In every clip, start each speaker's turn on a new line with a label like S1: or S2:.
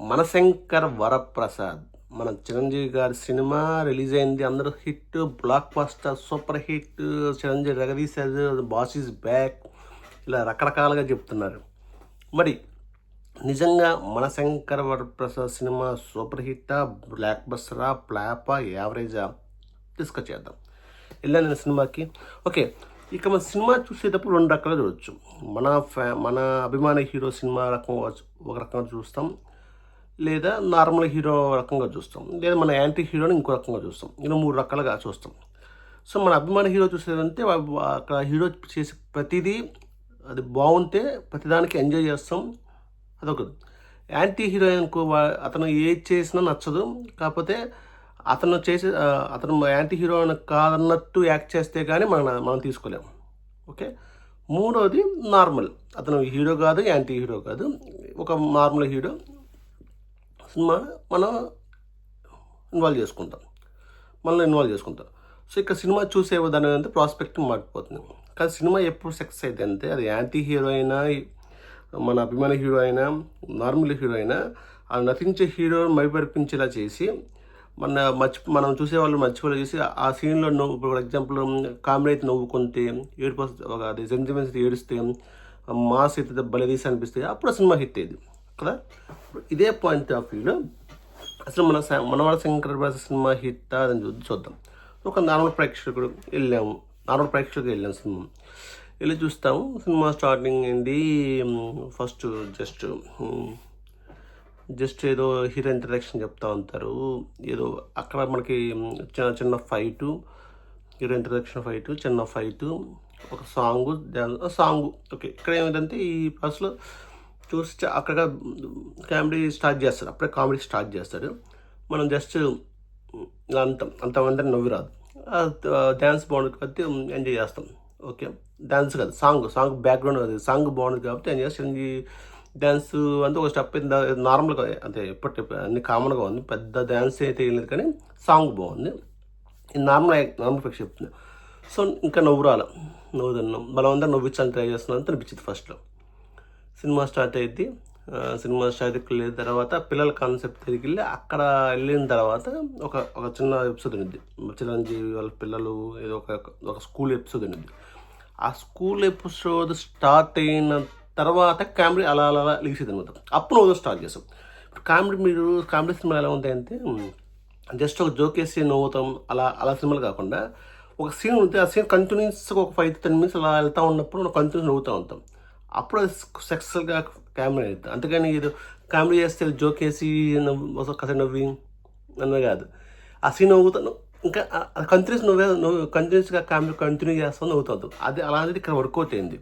S1: మనశంకర్ వరప్రసాద్. మన చిరంజీవి గారి cinema release అయింది. అందరూ hit blockbuster super hit Chiranjeevi రగదీశారు boss is back ఇలా రకరకాలుగా చెప్తున్నారు. మరి నిజంగా మనశంకర్ వరప్రసాద్ సినిమా సూపర్ హిట్టా బ్లాక్ బస్టరా ప్లాపా యావరేజా డిస్కస్ చేద్దాం. వెళ్ళాను నేను సినిమాకి. ఓకే ఇక మన సినిమా చూసేటప్పుడు రెండు రకాలు చూడొచ్చు. మన ఫ్యా మన అభిమాన హీరో సినిమా రకం ఒక రకంగా చూస్తాం. లేదా నార్మల్ హీరో రకంగా చూస్తాం. లేదా మన యాంటీ హీరోని ఇంకో రకంగా చూస్తాం. ఇలా మూడు రకాలుగా చూస్తాం. సో మన అభిమాన హీరో చూసేదంటే అక్కడ హీరో చేసే ప్రతిదీ అది బాగుంటే ప్రతిదానికి ఎంజాయ్ చేస్తాం. అదొకటి. యాంటీ హీరోయిన్ అనుకో అతను ఏది చేసినా నచ్చదు. కాకపోతే అతను చేసే అతను యాంటీ హీరో అని కాదన్నట్టు యాక్ట్ చేస్తే కానీ మనం మనం తీసుకోలేము ఓకే? మూడోది నార్మల్. అతను హీరో కాదు యాంటీ హీరో కాదు. ఒక నార్మల్ హీరో. సినిమా మనం ఇన్వాల్వ్ చేసుకుంటాం. మనల్ని ఇన్వాల్వ్ చేసుకుంటాం. సో ఇక్కడ సినిమా చూసే విధానం అంటే ప్రాస్పెక్ట్ మారిపోతుంది. కానీ సినిమా ఎప్పుడు సక్సెస్ అయితే అంటే అది యాంటీ హీరో అయినా మన అభిమాన హీరో అయినా నార్మల్ హీరో అయినా ఆ నటించే హీరో మైపరిపించేలా చేసి మన మర్చి మనం చూసేవాళ్ళు మర్చిపోలే చేసి ఆ సీన్లో నవ్వు ఫర్ ఎగ్జాంపుల్ కామెడీ అయితే నవ్వుకుంటే ఏడుపు వస్తే- ఒక అది సెంటిమెంట్స్ ఏడిస్తే మాస్ అయితే బలదీసి అనిపిస్తే అప్పుడు సినిమా హిట్ అయ్యేది. కదా? ఇదే పాయింట్ ఆఫ్ వ్యూలో అసలు మన స- మనవాడ శంకర సినిమా హిట్ అని చూసి చూద్దాం. ఒక నార్మల్ ప్రేక్షకుడు వెళ్ళాము. నార్మల్ ప్రేక్షకుడికి వెళ్ళాం సినిమా. వెళ్ళి చూస్తాము. సినిమా స్టార్టింగ్ ఏంటి ఫస్ట్ జస్ట్ జస్ట్ ఏదో హీరో ఇంట్రడక్షన్ చెప్తా ఉంటారు. ఏదో అక్కడ మనకి చిన్న చిన్న ఫైటు హీరో ఇంట్రడక్షన్ ఫైటు చిన్న ఫైటు ఒక సాంగ్ సాంగ్ ఓకే ఇక్కడ ఏమిటంటే ఈ ఫస్ట్లో చూసి అక్కడ కామెడీ స్టార్ట్ చేస్తాడు అప్పుడే కామెడీ స్టార్ట్ చేస్తాడు మనం జస్ట్ అంత అంతమంది నవ్వి రాదు. డ్యాన్స్ బాగుంది కాబట్టి ఎంజాయ్ చేస్తాం. ఓకే? డ్యాన్స్ కాదు సాంగ్ సాంగ్ బ్యాక్గ్రౌండ్ కాదు సాంగ్ బాగుంది కాబట్టి ఎంజాయ్ చేస్తాం. డ్యాన్స్ అంటే ఒక స్టెప్ నార్మల్గా అంటే ఎప్పటి అన్ని కామన్గా ఉంది. పెద్ద డ్యాన్స్ అయితే లేదు కానీ సాంగ్ బాగుంది. నార్మల్ నార్మల్ ఫిక్స్ చెప్తుంది సో ఇంకా నవ్వు రాల. నవ్వు తిన్నాం. బలవంతం నవ్వించాలని ట్రై చేస్తున్నాం. అనిపించింది ఫస్ట్లో సినిమా స్టార్ట్ అయింది సినిమా స్టార్ట్ వెళ్ళిన తర్వాత పిల్లల కాన్సెప్ట్ తిరిగి వెళ్ళి అక్కడ వెళ్ళిన తర్వాత ఒక ఒక చిన్న ఎపిసోడ్ ఉంది చిరంజీవి వాళ్ళ పిల్లలు ఏదో ఒక ఒక స్కూల్ ఎపిసోడ్ ఉంది ఆ స్కూల్ ఎపిసోడ్ స్టార్ట్ అయిన తర్వాత కామెడీ అలా అలా అలా లేచేది అనమాట అప్పుడు నువ్వు స్టార్ట్ చేసాం ఇప్పుడు కామెడీ మీరు కామెడీ సినిమాలు ఎలా ఉంటాయంటే జస్ట్ ఒక జోక్ వేసి నవ్వుతాం అలా అలా సినిమాలు కాకుండా ఒక సీన్ ఉంటే ఆ సీన్ కంటిన్యూస్గా ఒక ఫైవ్ టెన్ మినిట్స్ అలా వెళ్తూ ఉన్నప్పుడు మనం కంటిన్యూస్ నవ్వుతూ ఉంటాం. అప్పుడు అది సక్సెస్ఫుల్గా కామెడీ అవుతుంది అందుకని ఇది కామెడీ చేస్తే జోక్ వేసి నవ్వు కథ నవ్వి అన్నది కాదు. ఆ సీన్ నవ్వుతాను. ఇంకా కంటిన్యూస్ నువ్వే నువ్వు కంటిన్యూస్గా కామెడీ కంటిన్యూ చేస్తాను నవ్వుతావు అది అలాంటిది ఇక్కడ వర్కౌట్ అయింది.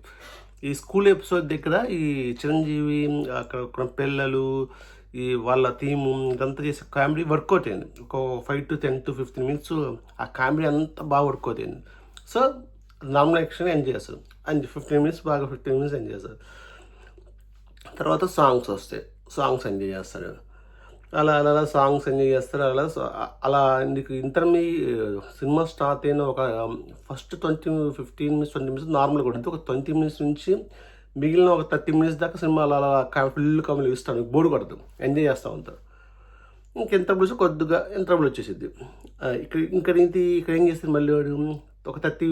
S1: ఈ స్కూల్ ఎపిసోడ్ దగ్గర ఈ చిరంజీవి అక్కడ పిల్లలు ఈ వాళ్ళ థీము ఇదంతా చేసే కామెడీ వర్కౌట్ అయింది. ఒక five to ten to fifteen minutes ఆ కామెడీ అంతా బాగా వర్కౌట్ అయింది. సో నార్మల్ యాక్షన్ ఎంజాయ్ చేస్తారు. అండ్ ఫిఫ్టీన్ మినిట్స్ బాగా ఫిఫ్టీన్ మినిట్స్ ఎంజాయ్ చేస్తారు. తర్వాత సాంగ్స్ వస్తాయి. సాంగ్స్ ఎంజాయ్ చేస్తారు. అలా అలా అలా సాంగ్స్ ఎంజాయ్ చేస్తారు. అలా అలా నీకు ఇంటర్మీ సినిమా స్టార్ట్ అయిన ఒక um, first twenty fifteen minutes twenty minutes నార్మల్గా ఉంటుంది. ఒక ట్వంటీ మినిట్స్ నుంచి మిగిలిన ఒక థర్టీ మినిట్స్ దాకా సినిమా అలా అలా ఫుల్ కమలు ఇస్తాను బోర్డు కొడదు. ఎంజాయ్ చేస్తూ ఉంటారు. ఇంకెంత బ్లూస్ కొద్దిగా ఇంటర్వల్ వచ్చేసిద్ది. ఇక్కడ ఇక్కడ ఏంటి ఇక్కడ ఏం చేస్తుంది మళ్ళీ వాడు? ఒక థర్టీ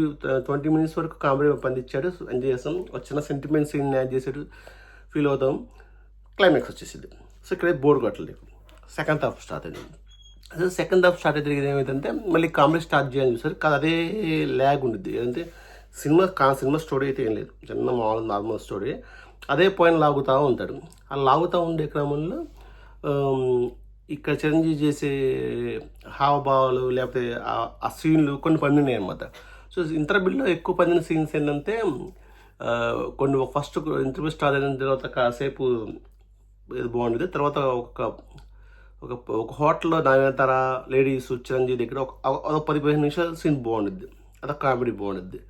S1: ట్వంటీ మినిట్స్ వరకు కామెడీ పండించాడు ఎంజాయ్ చేస్తాం ఒక చిన్న సెంటిమెంట్ సీన్ యాడ్ చేసాడు ఫీల్ అవుతాం. క్లైమాక్స్ వచ్చేసింది. సో ఇక్కడ బోర్డు కొట్టలేదు. సెకండ్ హాఫ్ స్టార్ట్ అయింది. అదే సెకండ్ హాఫ్ స్టార్ట్ అయితే ఏమైందంటే మళ్ళీ కామెడీ స్టార్ట్ చేయాలని చూసారు కాదు అదే ల్యాగ్ ఉండిద్ది. ఏంటంటే సినిమా కా సినిమా స్టోరీ అయితే ఏం లేదు. చిన్న మామూలు నార్మల్ స్టోరీ అదే పాయింట్ లాగుతూ ఉంటాడు. ఆ లాగుతూ ఉండే క్రమంలో ఇక్కడ చిరంజీవి చేసే హావభావాలు లేకపోతే ఆ- సీన్లు కొన్ని పండినాయి అనమాట సో ఇంటర్వ్యూలో ఎక్కువ పండిన సీన్స్ ఏంటంటే కొన్ని ఫస్ట్ ఇంటర్వ్యూ స్టార్ట్ అయిన తర్వాత కాసేపు ఇది బాగుండేది. తర్వాత ఒక ఒక ఒక హోటల్లో నాగేతర లేడీస్ చిరంజీవి దగ్గర ఒక ఒక పది పదిహేను నిమిషాలు సీన్ బాగుండిద్ది అదొక కామెడీ బాగుండిద్ది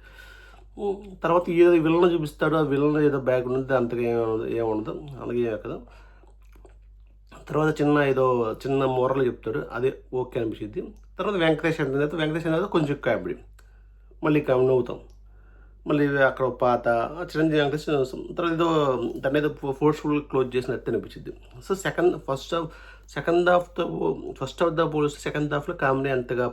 S1: తర్వాత ఏదో విలన్ చూపిస్తాడు ఆ విలన్ ఏదో బ్యాగ్ ఉంటుంది అంతగా ఏముండదు ఏముండదు అలాగే కదా. తర్వాత చిన్న ఏదో చిన్న మోరలు చెప్తాడు అదే ఓకే అనిపించింది తర్వాత వెంకటేష్ తర్వాత వెంకటేష్ అనేది కొంచెం కామెడీ మళ్ళీ కామెడీ నవ్వుతాం. మళ్ళీ అక్కడ పాత చిరంజీవి వెంకటేష్ తర్వాత ఏదో దాన్ని ఏదో ఫోర్స్ఫుల్ క్లోజ్ చేసినట్టు అనిపించింది so second first half second హాఫ్తో first half ద పోలిస్తే సెకండ్ హాఫ్లో కామెడీ అంతగా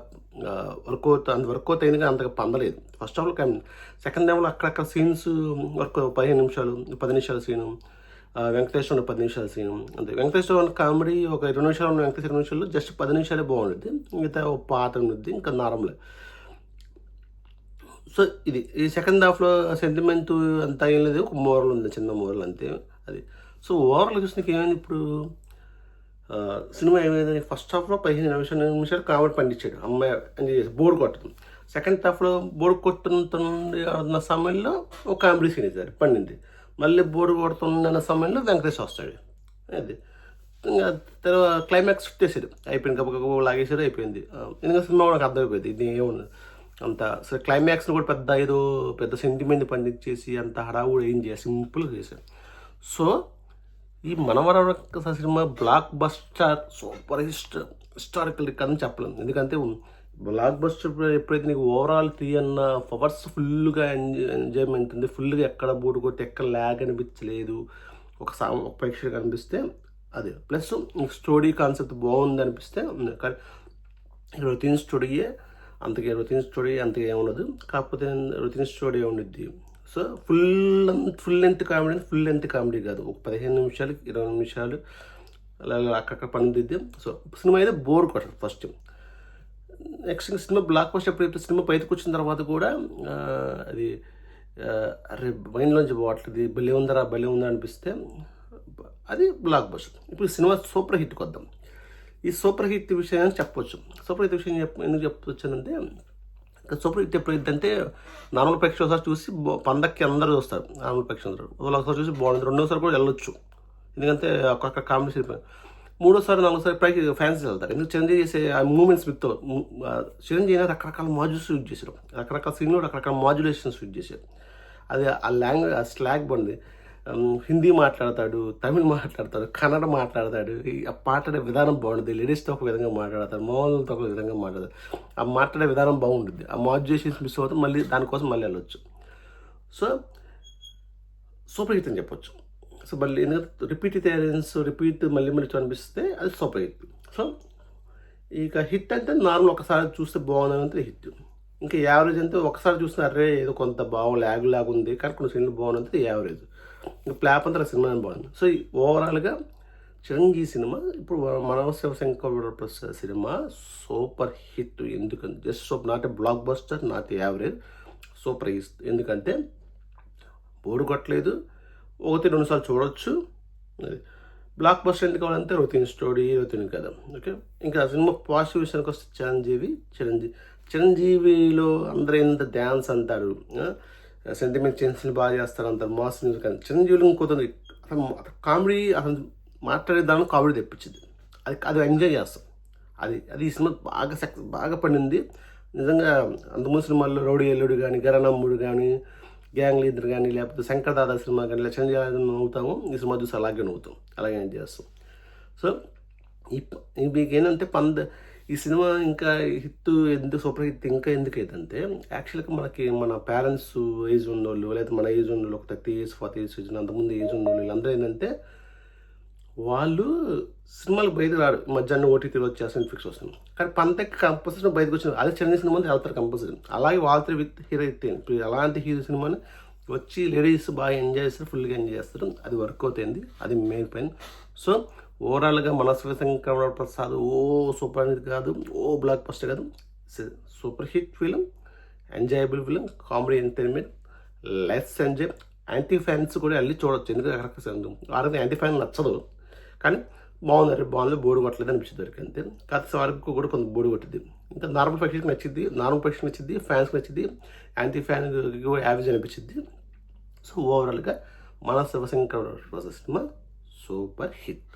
S1: వర్క్ అంత వర్క్ అవుతాయి కానీ అంతగా పందలేదు ఫస్ట్ హాఫ్లో కామెడీ సెకండ్ హాఫ్లో అక్కడక్కడ సీన్స్ వర్క్ పదిహేను నిమిషాలు పది నిమిషాల సీను వెంకటేశ్వర పది నిమిషాల సీను. అంతే. వెంకటేశ్వర కామెడీ ఒక ఇరవై నిమిషాలు ఉన్న వెంకటేశ్వర ఇరవై నిమిషాలు జస్ట్ పది నిమిషాలే బాగుంటుంది మిగతా ఒక పాత్ర ఉంది ఇంకా నార్మలే సో ఇది. ఈ సెకండ్ హాఫ్లో సెంటిమెంట్ అంతా ఏం లేదు. ఒక మోరల్ ఉంది. చిన్న మోరల్ అంతే. అది. సో ఓవరాల్ చూసినాక ఏమైంది ఇప్పుడు? సినిమా ఏమైంది? ఫస్ట్ హాఫ్లో పదిహేను నిమిషాలు నిమిషాలు కామెడీ పండించాడు. అమ్మాయి ఎంజాయ్ చేసి బోర్డు కొట్టడం. సెకండ్ హాఫ్లో బోర్డు కొట్టుతున్న సమయంలో ఒక కామెడీ సీన్ సార్ పండింది. మళ్ళీ బోర్డు కొడుతున్న సమయంలో వెంకటేష్ వస్తాడు. అది. ఇంకా తర్వాత క్లైమాక్స్ చుట్టేసారు అయిపోయింది. గబ గబ అయిపోయింది. ఎందుకంటే సినిమా నాకు అర్థమైపోయింది. ఇది ఏముంది? అంత సరే క్లైమాక్స్ని కూడా పెద్ద ఏదో పెద్ద సెంటిమెంట్ పండించేసి అంత హడావుడు ఏం చేయాలి? సింపుల్గా చేశారు. సో ఈ మనవర సినిమా బ్లాక్ బస్టర్ సూపర్ హిస్ట్ హిస్టారికల్ రికార్డ్ అని చెప్పలేము ఎందుకంటే బ్లాక్ బస్టర్ ఎప్పుడైతే నీకు ఓవరాల్ త్రీ అన్న పవర్స్ ఫుల్గా ఎంజాయ్ ఎంజాయ్మెంట్ ఉంది ఫుల్గా ఎక్కడ బోర్డు కొట్టి ఎక్కడ ల్యాగ్ అనిపించలేదు ఒక సా ఒక ప్రేక్షకు అనిపిస్తే అది. ప్లస్ స్టోరీ కాన్సెప్ట్ బాగుంది అనిపిస్తే కానీ రొటీన్ స్టోరీయే అంతకే రొటీన్ స్టోరీ అంతగా ఏముండదు కాకపోతే రొటీన్ స్టోరీ ఉండిద్ది. So full full length comedy full length comedy కాదు. ఒక పదిహేను నిమిషాలు ఇరవై నిమిషాలు అలా అక్కడక్కడ పని దిద్ది సో సినిమా అయితే బోర్ కొట్టదు first next cinema blockbuster ఎప్పుడైతే సినిమా బయటకు వచ్చిన తర్వాత కూడా అది అరే మైండ్లోంచి పోవట్లేదు భలే ఉందరా భలే ఉందా అనిపిస్తే అది బ్లాక్ బస్టర్ ఇప్పుడు సినిమా సూపర్ హిట్కి వద్దాం. ఈ సూపర్ హిట్ విషయాన్ని చెప్పొచ్చు. సూపర్ హిట్ విషయం చెప్ ఎందుకు చెప్పొచ్చానంటే సూపర్ హిట్ ఎప్పుడు నార్మల్ ప్రేక్షకులు ఒకసారి చూసి పండక్కి అందరూ చూస్తారు నార్మల్ ప్రేక్షకులు ఒకసారి చూసి బాగుంది. రెండోసారి కూడా వెళ్ళొచ్చు. ఎందుకంటే ఒక్కొక్క కామెడీ సినిమా. మూడోసారి నాలుగోసారి పైకి ఫ్యాన్స్ వెళ్తారు. ఎందుకు చిరంజీవి చేసే ఆ మూమెంట్స్ విత్ చిరంజీవి అయినా రకరకాల మాడ్యూల్స్ యూజ్ చేశారు. రకరకాల సీన్లు రకరకాల మాడ్యులేషన్స్ యూజ్ చేశారు. అది ఆ లాంగ్వేజ్ ఆ స్లాగ్ బాగుంది హిందీ మాట్లాడతాడు తమిళ్ మాట్లాడతాడు కన్నడ మాట్లాడతాడు ఆ మాట్లాడే విధానం బాగుంటుంది లేడీస్తో ఒక విధంగా మాట్లాడతాడు మామూలుతో ఒక విధంగా మాట్లాడతాడు. ఆ మాట్లాడే విధానం బాగుంటుంది. ఆ మాడ్యులేషన్స్ మిస్ అవుతే మళ్ళీ దానికోసం మళ్ళీ వెళ్ళొచ్చు. సో సూపర్ హిట్ అని చెప్పొచ్చు. సో మళ్ళీ ఎందుకంటే రిపీట్ థియరెన్స్ రిపీట్ మళ్ళీ మళ్ళీ అనిపిస్తే అది సూపర్ హిట్ సో ఇక హిట్ అంటే నార్మల్ ఒకసారి చూస్తే బాగుందంటే హిట్ ఇంకా యావరేజ్ అంటే ఒకసారి చూసిన అరే ఏదో కొంత బాగు లాగ్ లాగ్ ఉంది కానీ కొన్ని సినిమాలు బాగుందంటే యావరేజ్ ఇంకా ప్లాప్ అంతా సినిమా బాగుంది. సో ఈ ఓవరాల్గా చిరంజీవి సినిమా ఇప్పుడు మనవ Shivashankar Prasad cinema super hit ఎందుకంటే just super not a blockbuster not average super hit ఎందుకంటే బోర్డు కొట్టలేదు ఒకటి రెండు సార్లు చూడొచ్చు. అది బ్లాక్ బస్టర్ ఎందుకు కావాలంటే రొటీన్ స్టోరీ రొటీన్ కదా ఓకే? ఇంకా సినిమా పాజిటివ్ విషయానికి వస్తే చిరంజీవి చిరంజీవి చిరంజీవిలో అందరూ ఎంత డ్యాన్స్ అంటారు సెంటిమెంట్ చేంజ్ బాగా చేస్తారు అంటారు మాస్ న్యూస్ కానీ చిరంజీవిలో ఇంకోతుంది అతను కామెడీ అసలు మాట్లాడే దాని కామెడీ తెప్పించింది. అది అది ఎంజాయ్ చేస్తాం. అది అది ఈ సినిమా బాగా సక్సెస్ బాగా పడింది. నిజంగా అంతకుముందు సినిమాల్లో రౌడీ ఎల్లుడు కానీ గరణమ్ముడు కానీ గ్యాంగ్ లీడర్ కానీ లేకపోతే శంకర్ దాదా సినిమా కానీ ఇలా నవ్వుతాము. ఈ సినిమా చూసి అలాగే నవ్వుతాం. అలాగే చేస్తాం. సో ఈ మీకు ఏంటంటే పంద ఈ సినిమా ఇంకా హిట్ ఎందుకు సూపర్ హిట్ ఇంకా ఎందుకు అయిందంటే యాక్చువల్గా మనకి మన పేరెంట్స్ ఏజ్ ఉన్న వాళ్ళు లేదా మన ఏజ్ ఉన్నోళ్ళు ఒక థర్టీ ఇయర్స్ ఫార్టీ ఇయర్స్ వచ్చిన అంతకుముందు ఏజ్ ఉన్న వాళ్ళు వీళ్ళందరూ ఏంటంటే వాళ్ళు సినిమాలు బయటకు రాడు మధ్యాహ్నం ఓటీటీలో వచ్చేస్తాను ఫిక్స్ వస్తుంది. కానీ పంతకి కంపల్సరీ బయటకు వచ్చిన అదే చిన్న సినిమా వెళ్తారు కంపల్సరీ. అలాగే వాళ్ళతో విత్ హీరో హిట్ అలాంటి హీరో సినిమాని వచ్చి లేడీస్ బాగా ఎంజాయ్ చేస్తారు ఫుల్గా ఎంజాయ్ చేస్తారు. అది వర్క్ అవుతుంది అది మెయిన్ పైన సో ఓవరాల్గా మన శివశంకర ప్రసాద్ ఓ సూపర్ అనేది కాదు ఓ బ్లాక్ బస్టర్ కాదు. Super hit film enjoyable film comedy entertainment less enjoy anti fans కూడా వెళ్ళి చూడొచ్చు. ఎందుకంటే అక్కడ వారికి యాంటీ ఫ్యాన్ నచ్చదు. కానీ బాగుంది బాగుంది. బోర్డు కొట్టలేదు అనిపించింది వరకు అంతే. కథ వరకు కూడా కొంత బోర్డు కొట్టింది. ఇంకా నార్మల్ ప్రేక్షకులకు నచ్చింది నార్మల్ ప్రేక్షకు నచ్చింది ఫ్యాన్స్కి నచ్చింది యాంటీ ఫ్యాన్ యావరేజ్ అనిపించింది. సో ఓవరాల్గా మన శివశంకర్ సినిమా సూపర్ హిట్.